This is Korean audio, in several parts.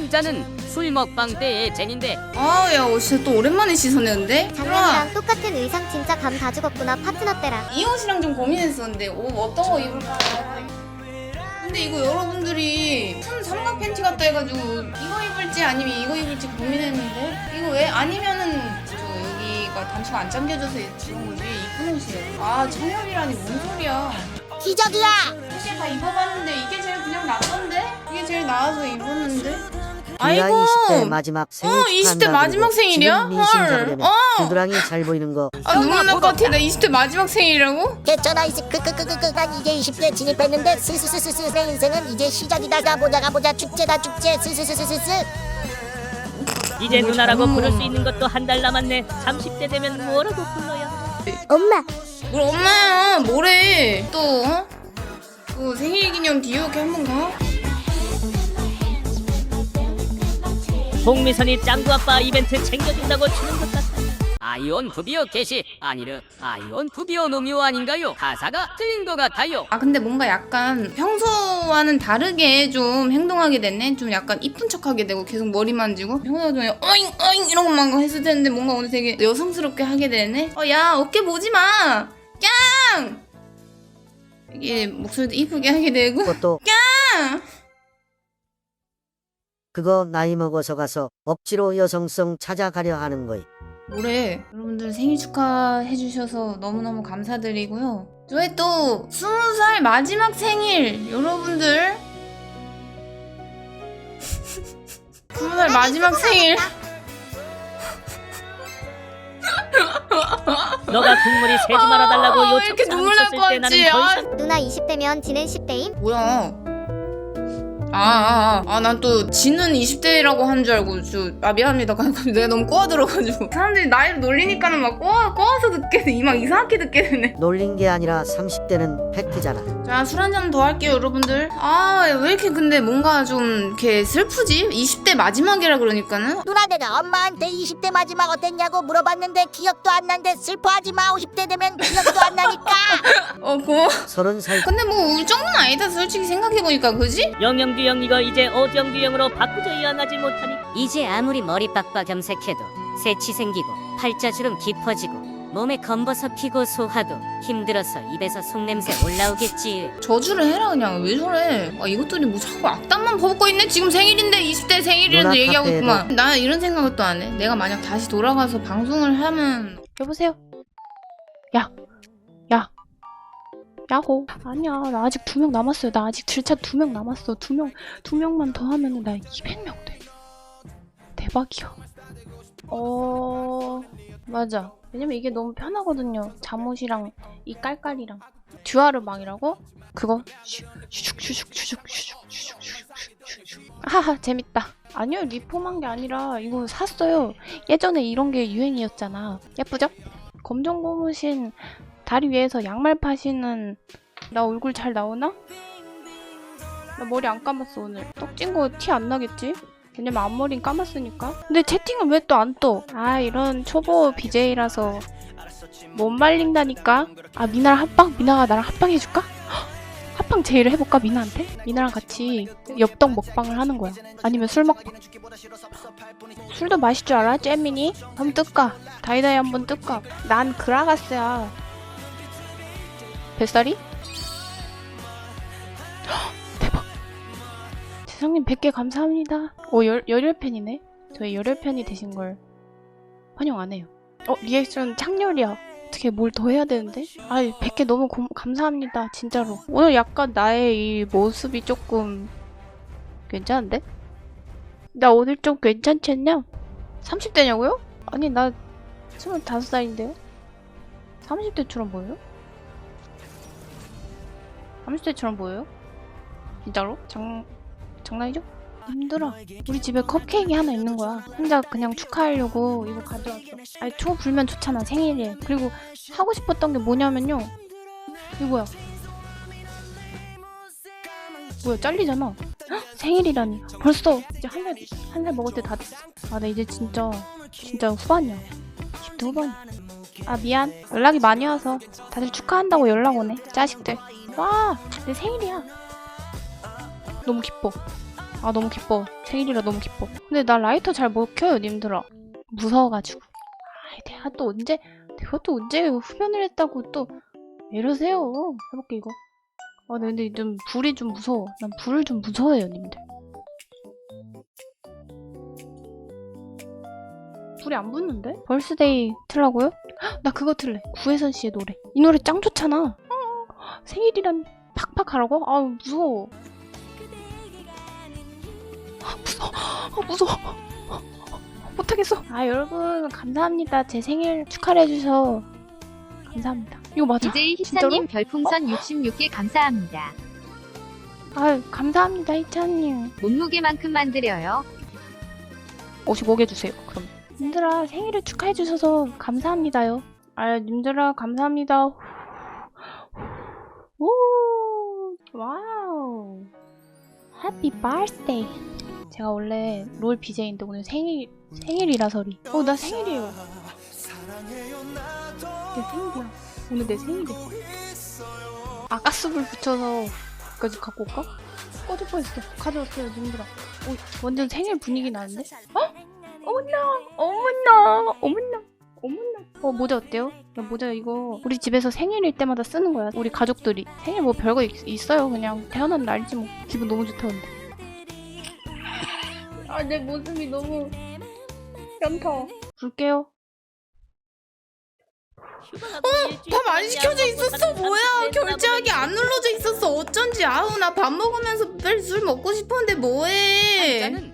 진짜는 술 먹방 때의 젠인데. 아 야 어, 진짜 또 오랜만에? 들어와 작년이랑 똑같은 의상 진짜 감 다 죽었구나. 파트너 때랑. 이 옷이랑 좀 고민했었는데 옷 어떤 거 입을까? 근데 이거 여러분들이 큰 삼각 팬티 같다 해가지고 이거 입을지 아니면 이거 입을지 고민했는데 이거 왜? 아니면은 저 여기가 단추가 안 잠겨져서 그런 거지? 이쁜 옷이에요. 아 청엽이라니 뭔 소리야. 기적이야! 사실 다 입어봤는데 이게 제일 그냥 나던데? 이게 제일 나아서 입었는데 아이고 아이고 20대 마지막 생일 어, 20대 축하한다. 마지막 생일이야? 헐. 어. 두드랑이 잘 보이는 거 아 눈물 날것 같아 나 20대 마지막 생일이라고? 괜찮아 이제 그그그그 난 이제 20대 진입했는데 스스스스스 내 인생은 이제 시작이다 가보자 가보자 축제다 축제 스스스스스스 이제 뭐 누나라고 잘못- 부를 수 있는 것도 한 달 남았네. 30대 되면 뭐라고 불러야 해? 엄마 뭘 엄마야 뭐래 또 어? 또 생일 기념 디오게 한번 가? 홍미선이 짱구 아빠 이벤트 챙겨준다고 주는 것 같아. 아이온 부비오 게시 아니르 아이온 부비오 노미오 아닌가요? 가사가 틀린 것 같아요. 아 근데 뭔가 약간 평소와는 다르게 좀 행동하게 됐네 좀 약간 이쁜 척하게 되고 계속 머리 만지고 평소에 좀 어잉 어잉 이런 것만 했을 텐데 뭔가 오늘 되게 여성스럽게 하게 되네 어 야 어깨 보지 마 깡! 이게 목소리도 이쁘게 하게 되고 그것도 깡! 그거 나이 먹어서 가서 억지로 여성성 찾아가려 하는 거이. 뭐래 여러분들 생일 축하해 주셔서 너무너무 감사드리고요. 저의 또 스무 살 마지막 생일 여러분들. 스무 살 마지막 생일. 너가 국물이 새지 말아달라고 아, 요청 이렇게 눈물 날것때 나는 같지? 더 아, 누나 20대면 지는 10대임? 뭐야 아 아 난 또 지는 20대라고 한 줄 알고 저, 아 미안합니다 내가 너무 꼬아들어가지고 사람들이 나이를 놀리니까는 막 꼬아, 꼬아서 듣게 돼막 이상하게 듣게 되네 놀린 게 아니라 30대는 팩트잖아 자, 술 한 잔 더 할게요, 여러분들. 아, 왜 이렇게 근데 뭔가 좀 이렇게 슬프지? 20대 마지막이라 그러니까는? 누나 내가 엄마한테 20대 마지막 어땠냐고 물어봤는데 기억도 안 난데 슬퍼하지 마 50대 되면 기억도 안 나니까 어, 고마워. 서른 살 근데 뭐, 울 정도는 아니다, 솔직히 생각해보니까, 그지? 영영 규영 이거 이제 어정규영으로 바꾸져야 하지 못하니 이제 아무리 머리 빡빡 염색해도 새치 생기고 팔자주름 깊어지고 몸에 검버섯 피고 소화도 힘들어서 입에서 속냄새 올라오겠지. 저주를 해라, 그냥. 왜 저래? 아, 이것들이 뭐 자꾸 악담만 퍼붓고 있네? 지금 생일인데, 20대 생일이라도 누나 얘기하고 있구만. 나 이런 생각을 또 안 해. 내가 만약 다시 돌아가서 방송을 하면. 여보세요? 야호. 아니야, 나 아직 두 명 남았어요. 나 아직 질차 두 명 남았어. 두 명, 두 명만 더 하면은 나 200명 돼. 대박이야. 어, 맞아. 왜냐면 이게 너무 편하거든요. 잠옷이랑 이 깔깔이랑. 듀아르망이라고? 그거 하하 재밌다. 아니요 리폼한 게 아니라 이거 샀어요. 예전에 이런 게 유행이었잖아. 예쁘죠? 검정 고무신 다리 위에서 양말 파시는 나 얼굴 잘 나오나? 나 머리 안 감았어 오늘. 떡진 거 티 안 나겠지? 왜냐면 앞머리는 감았으니까. 근데 채팅은 왜 또 안 떠? 아 이런 초보 BJ라서 못 말린다니까. 아 미나랑 합방? 미나가 나랑 합방 해줄까? 헉, 합방 제의를 해볼까 미나한테? 미나랑 같이 엽떡 먹방을 하는 거야. 아니면 술 먹방. 술도 마실 줄 알아? 잼민이? 한번 뜰까? 다이다이 한번 뜰까? 난 그라가스야. 뱃살이? 헉, 대박. 재성님 100개 감사합니다. 오, 열, 열혈팬이네. 저희 열혈팬이 되신 걸 환영 안 해요. 어, 리액션 창렬이야. 어떻게 뭘 더 해야 되는데? 아, 100개 너무 고- 감사합니다. 진짜로. 오늘 약간 나의 이 모습이 조금 괜찮은데? 나 오늘 좀 괜찮지 않냐? 30대냐고요? 아니, 나 25살인데요? 30대처럼 보여요? 30대처럼 보여요? 진짜로? 장, 장난이죠? 힘들어. 우리 집에 컵케이크 하나 있는 거야. 혼자 그냥 축하하려고 이거 가져왔어. 아니, 초 불면 좋잖아, 생일에. 그리고 하고 싶었던 게 뭐냐면요. 이거야. 뭐야, 잘리잖아. 헉, 생일이라니. 벌써 이제 한 살, 한 살 먹을 때 다 됐어. 아, 나 이제 진짜, 진짜 후반이야. 10대 후반이야. 아, 미안. 연락이 많이 와서 다들 축하한다고 연락 오네. 자식들. 와, 내 생일이야. 너무 기뻐. 아 너무 기뻐. 생일이라 너무 기뻐. 근데 나 라이터 잘 못 켜요, 님들아. 무서워가지고. 아, 내가 또 언제, 내가 또 언제 흡연을 했다고 또왜 이러세요? 해볼게 이거. 아, 근데 좀 불이 좀 무서워. 난 불을 좀 무서워해요, 님들. 불이 안 붙는데? 벌스데이 틀라고요? 헉, 나 그거 틀래. 구혜선 씨의 노래. 이 노래 짱 좋잖아. 어, 생일이란 팍팍 하라고? 아 무서워. 아, 무서워. 아, 무서워. 아, 못하겠어. 아 여러분 감사합니다. 제 생일 축하를 해주셔서 감사합니다. 이거 맞아? DJ? 희찬님 별풍선 66개 감사합니다. 아 감사합니다 희찬님. 몸무게만큼 만들어요. 55개 주세요. 그럼. 님들아 생일을 축하해 주셔서 감사합니다요. 아 님들아 감사합니다. 오 와우 해피 바스데이. 제가 원래 롤 BJ인데 오늘 생일 생일이라서리. 어 나 생일이에요. 내 생일이야. 오늘 내 생일이야. 아 가스불 붙여서 여기까지 갖고 올까? 꺼질 뻔했어. 가져왔어요, 님들아. 오, 완전 생일 분위기 나는데? 어? 어머나, 어머나, 어머나, 어, 모자 어때요? 야, 모자 이거 우리 집에서 생일일 때마다 쓰는 거야. 우리 가족들이. 생일 뭐 별거 있, 어요 그냥 태어난 날이지 뭐. 기분 너무 좋다, 근데. 아, 내 모습이 너무 연터. 볼게요. 밥안 시켜져 있었어 뭐야 결제하기 안 눌러져 있었어 어쩐지 아우 나 밥 먹으면서 빨리 술 먹고 싶었는데 뭐해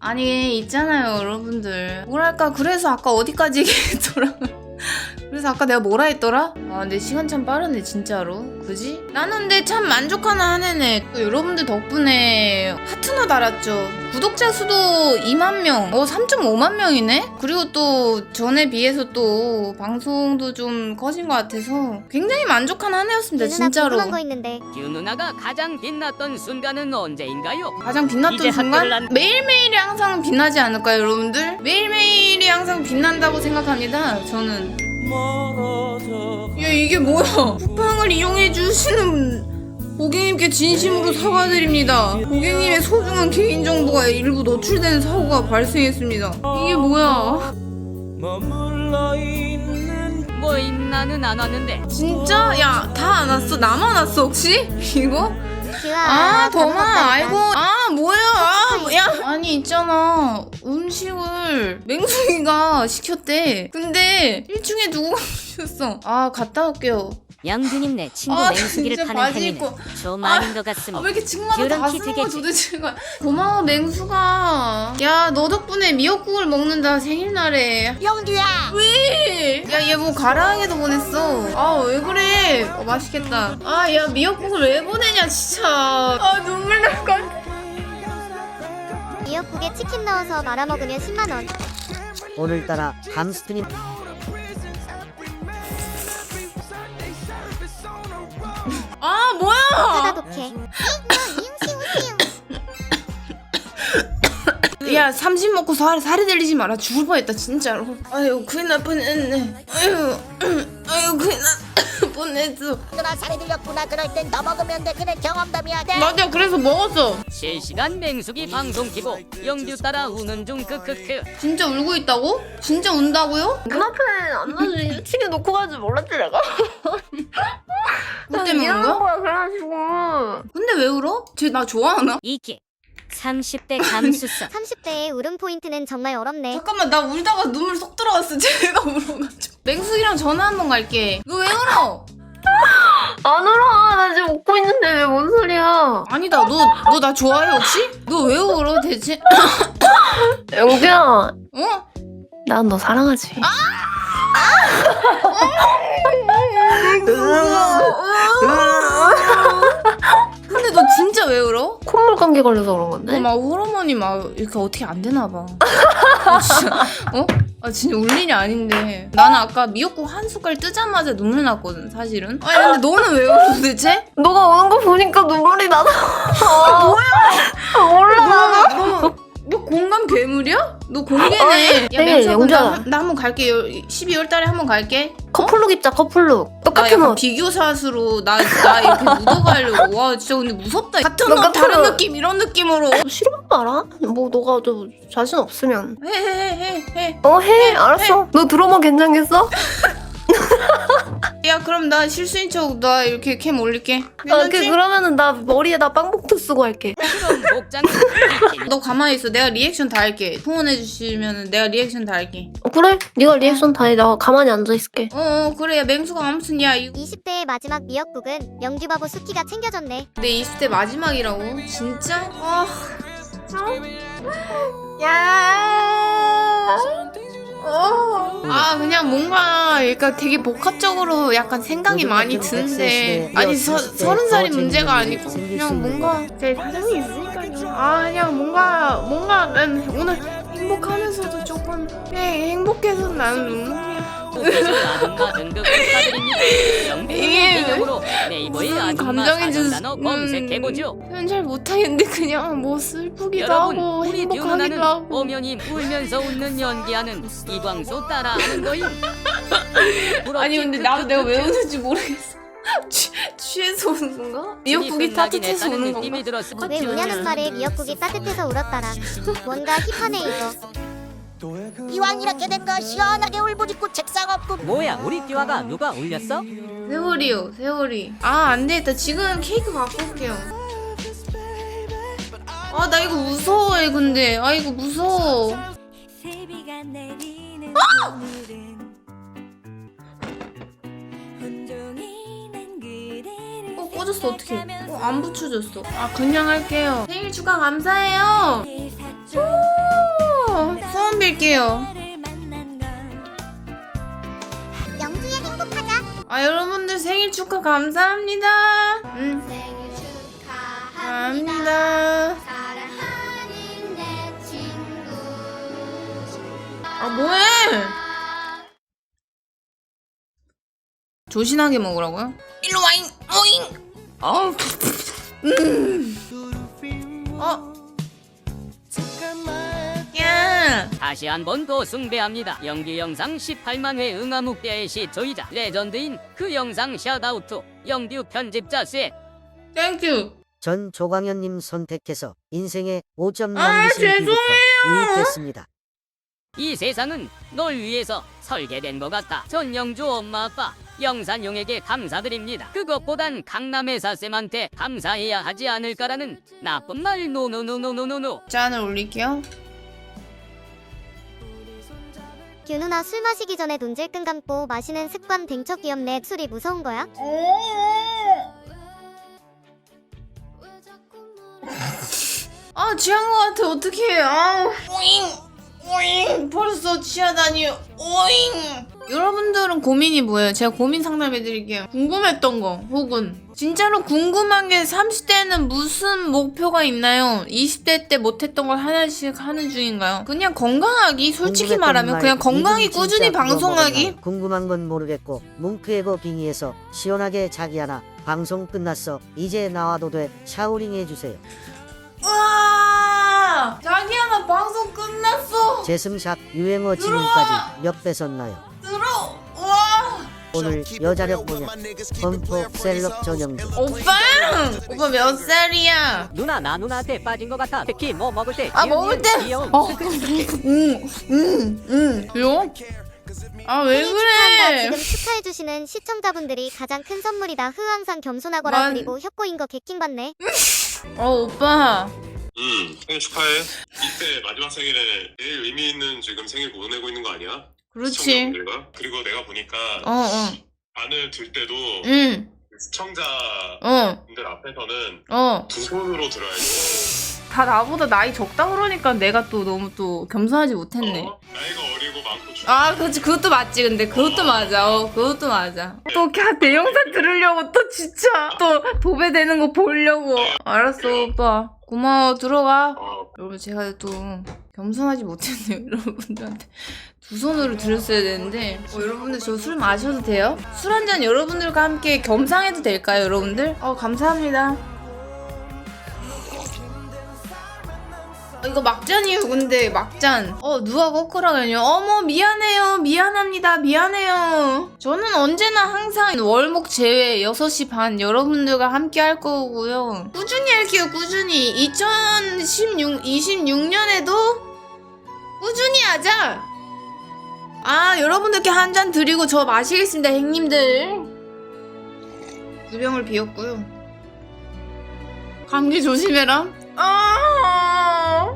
아니 있잖아요 여러분들. 뭐랄까 그래서 아까 어디까지 얘기했더라 그래서 아까 내가 뭐라 했더라? 아 근데 시간 참 빠르네 진짜로 그지? 나는 근데 참 만족하는 한 해네 또 여러분들 덕분에 하트너 달았죠 구독자 수도 2만 명, 어 3.5만 명이네? 그리고 또 전에 비해서 또 방송도 좀 커진 것 같아서 굉장히 만족한 한 해였습니다 진짜로 궁금한 거 있는데 규 누나가 가장 빛났던 순간은 언제인가요? 가장 빛났던 학교를 순간? 안- 매일매일이 항상 빛나지 않을까요, 여러분들? 매일매일이 항상 빛난다고 생각합니다, 저는. 야, 이게 뭐야? 쿠팡을 이용해 주시는 고객님께 진심으로 사과드립니다. 고객님의 소중한 개인정보가 일부 노출되는 사고가 발생했습니다. 이게 뭐야? 뭐 있나는 안 왔는데 진짜? 야, 다 안 왔어? 나만 왔어, 혹시? 이거? 아, 더마 잘못했다. 아이고. 아, 뭐야? 아, 뭐, 야. 아니, 있잖아. 음식을 맹숙이가 시켰대. 근데 1층에 누구 가셨어? 아, 갔다 올게요. 영규님 내 친구 아, 맹수기를 진짜 파는 바지 행위는 입고. 좀 아, 아닌 것 아, 같습니다. 왜 이렇게 층마다 다 쓰는 거야, 키트겠지. 도대체가. 고마워, 맹수가. 야, 너 덕분에 미역국을 먹는다, 생일날에. 영규야 왜? 야, 얘 뭐 가라하게도 보냈어. 아, 왜 그래? 어, 맛있겠다. 아, 야, 미역국을 왜 보내냐, 진짜. 아, 눈물 날것 같아. 미역국에 치킨 넣어서 말아 먹으면 10만 원 오늘따라 감스트님 아, 뭐야? 하다 독해 야, 삼십 먹고 살, 살이 들리지 마라. 죽을 뻔했다, 진짜로. 아유, 큰일 날 뻔했네. 아유, 아유, 큰일 날 뻔했어. 누나 살이 들렸구나 그럴 땐더 먹으면 돼 그래 경험담이야 돼 맞아, 그래서 먹었어. 실시간 맹숙이 방송 키고 영규 따라 우는 중 크크크 진짜 울고 있다고? 진짜 운다고요? 눈앞에 안 놔주지 1층에 놓고 가지 몰랐지 내가? 뭐 때문에 그런 거야? 거야 그래가지고 근데 왜 울어? 쟤 나 좋아하나? 이게 30대 감수성 30대의 울음 포인트는 정말 어렵네 잠깐만, 나 울다가 눈물 쏙 들어갔어. 쟤가 울어가지고. 맹숙이랑 전화 한 번 갈게. 너 왜 울어? 안 울어 나 지금 웃고 있는데 왜 뭔 소리야 아니다, 너, 너 나 좋아해, 혹시? 너 왜 울어, 대체? 영주야 어? 난 너 사랑하지 근 감기 걸려서 그런 너 건데 막 호르몬이 막 이렇게 어떻게 안 되나 봐. 아, 진짜, 어? 아 진짜 울 일이 아닌데. 나는 아까 미역국 한 숟갈 뜨자마자 눈물 났거든, 사실은. 아니 근데 너는 왜 울어 도대체? 너가 오는 거 보니까 눈물이 나서 뭐야 몰라 너, 너, 너 공감 괴물이야? 너 공개네. 야, 네, 맹수야, 그럼 영자야. 나, 한- 나 한번 갈게. 12월 달에 한번 갈게. 커플룩 입자 커플룩 나 똑같은 약간 옷 비교샷으로 나, 나 이렇게 묻어가려고. 와, 진짜 근데 무섭다. 같은 너 옷. 다른 느낌, 이런 느낌으로. 싫으면 말아 뭐 너가 좀 자신 없으면 해, 해, 해, 해. 어해 알았어 너 드러머 괜찮겠어? 야, 그럼 나 실수인 척 나 이렇게 캠 올릴게. 아, 괜찮지? 그, 그러면은 나 머리에다 빵복도 쓰고 할게 너 가만히 있어. 내가 리액션 다 할게. 후원해 주시면 내가 리액션 다 할게. 어, 그래 네가 리액션 다 해 나 가만히 앉아 있을게 어, 어 그래. 야, 맹수가 아무튼 야, 이거 20대의 마지막 미역국은 영규바보 수키가 챙겨줬네. 내 20대 마지막이라고? 진짜? 아, 야. 어. 아 그냥 뭔가 그러니까 되게 복합적으로 약간 생각이 많이 드는데 아니 서, 서른 살이 더 문제가 아니고 그냥 뭔가 제 사정이 있으니까요 아 그냥 뭔가 뭔가 난 오늘 행복하면서도 조금 그냥 행복해서 나는 눈물이야 아줌마 등급 축하드립니다. 영빈 이게 네이버에 무슨 아줌마 감정인지 사전 단어 음, 검색해보죠. 표현 잘 못하겠는데 그냥 뭐 슬프기도 여러분 하고 우리 행복하기도 누나는 하고 엄연히 울면서 웃는 연기하는 이광수 따라하는 거임. 아니 근데 나도 내가 왜 우는지 모르겠어 취, 취해서 우는 건가? 미역국이 따뜻해서 우는 건가? 느낌이 들었어. 왜 우냐는 말에 미역국이 따뜻해서 울었더라. 뭔가 힙하네 이거. 이왕 이렇게 된 거 시원하게 울부짖고 책상 없고 뭐야 우리 띠화가 누가 올렸어? 세월이요 세월이. 아 안되겠다. 지금 케이크 갖고 올게요. 아 나 이거 무서워해 근데. 아 이거 무서워. 어 꺼졌어 어떡해. 어, 안 붙여졌어. 아 그냥 할게요. 생일 축하 감사해요. 오, 소원 빌게요 영주야 행복하자. 아 여러분들 생일 축하 감사합니다. 음. 생일 감사합니다. 사랑하는 내 친구. 아 뭐해? 조신하게 먹으라고요? 일로 와잉 오잉. 어. 음. 어. 야. 다시 한 번 더 숭배합니다. 연기 영상 18만 회 응아묵대의 시초이자 레전드인 그 영상 샤다우트 영듀 편집자 셋. 땡큐. 전 조광현님 선택해서 인생에 5점 아, 남기신 뒤부터 죄송해요. 유입됐습니다. 이 세상은 널 위해서 설계된 것 같다. 전 영주 엄마 아빠 영산용에게 감사드립니다. 그것보단 강남의 사쌤한테 감사해야 하지 않을까라는 나쁜 말 노노노노노노노. 짠을 올릴게요. 규 누나 술 마시기 전에 눈질 끈 감고 마시는 습관 댕처 귀엽네. 술이 무서운 거야? 아 취한 것 같아 어떡해 아 오잉 오잉 벌써 취하다니 오잉 여러분들은 고민이 뭐예요? 제가 고민 상담해드릴게요 궁금했던 거 혹은 진짜로 궁금한 게 30대는 무슨 목표가 있나요? 20대 때 못했던 걸 하나씩 하는 중인가요? 그냥 건강하기 솔직히 궁금했던 말하면 말, 그냥 건강히 이분 꾸준히 그거 방송하기 먹었나? 궁금한 건 모르겠고 뭉크에고 빙의해서 시원하게 자기 하나 방송 끝났어 이제 나와도 돼 샤오링 해주세요 와 자기 하나 방송 끝났어 제슴샷 유행어 지금까지 몇 배 썼나요 들어 와 오늘 여자력 보냐 범퍼 셀럽 전영주 오빠 오빠 몇 살이야? 누나 나 누나한테 빠진 것 같아 특히 뭐 먹을 때 아 먹을 때? 귀여운 어, 응, 응, 응. 요? 아왜 생일 축하한다. 그래? 지금 축하해주시는 시청자분들이 가장 큰 선물이다. 흐 항상 겸손하거라. 만- 그리고 협고인 거 개킹 받네. 어 오빠. 음, 생일 축하해. 이때 마지막 생일에 제일 의미 있는 지금 생일 보내고 있는 거 아니야? 그렇지. 시청자분들과? 그리고 내가 보니까 어, 어, 안을 들 때도 응, 시청자분들 어, 앞에서는 어. 두 손으로 들어야지. 다 나보다 나이 적다 그러니까 내가 또 너무 또 겸손하지 못했네. 어? 나이가 많고 아, 그렇지. 그것도 맞지. 근데 그것도 맞아. 어, 그것도 맞아. 또걔내 영상 들으려고 또 진짜 또 도배되는 거 보려고. 알았어, 오빠. 고마워. 들어가. 어, 여러분 제가 또 겸손하지 못했네요 여러분들한테 두 손으로 드렸어야 되는데 어, 여러분들 저 술 마셔도 돼요? 술 한 잔 여러분들과 함께 겸상해도 될까요 여러분들? 어 감사합니다 이거 막잔이에요 근데. 막잔. 어 누가 거꾸라고요 어머 미안해요. 미안합니다. 미안해요. 저는 언제나 항상 월목 제외 6시 반 여러분들과 함께 할 거고요. 꾸준히 할게요 꾸준히. 2016 26년에도 꾸준히 하자. 아 여러분들께 한 잔 드리고 저 마시겠습니다 행님들. 두 병을 비웠고요. 감기 조심해라. 아,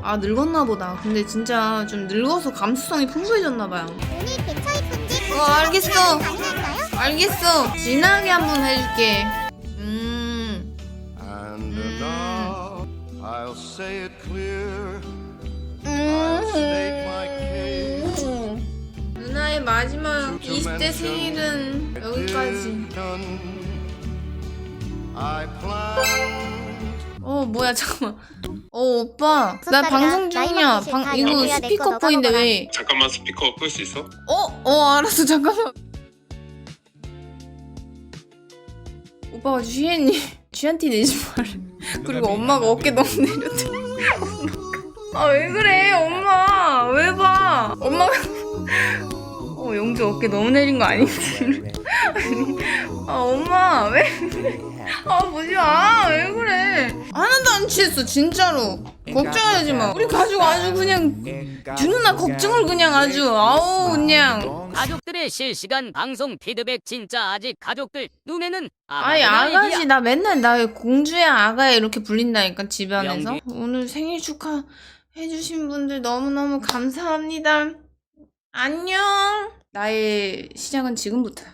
아 늙었나 보다. 근데 진짜 좀 늙어서 감수성이 풍부해졌나 봐요. 오늘 대차 이쁜지 어 알겠어. 알겠어. 진하게 한번 해줄게. 음. And now I'll say it clear. 음. 누나의 마지막 20대 생일은 여기까지. I 어 뭐야 잠깐만. 어 오빠 나 방송 중이야. 드실 방다 이거 될거 스피커 너가 먹어라. 왜? 잠깐만 스피커 끌 수 있어? 어? 어 알았어 잠깐만 오빠가 쥐했니? 쥐한테 내지 말래 그리고 엄마가 어깨 너무 내렸대 아 왜 그래 엄마 왜봐 엄마가 어 영주 어깨 너무 내린 거 아니지? 아니, 아 엄마 왜 그래 아 보지 마왜 그래? 하나도 안 취했어 진짜로. 걱정하지 마. 우리 가족 아주 그냥 주 누나 걱정을 그냥 아주. 아우 그냥. 가족들의 실시간 방송 피드백 진짜 아직 가족들 눈에는 아니 아가들의 아가씨. 나 맨날 나 공주야 아가야 이렇게 불린다니까 집안에서. 오늘 생일 축하 해주신 분들 너무너무 감사합니다. 안녕. 나의 시작은 지금부터야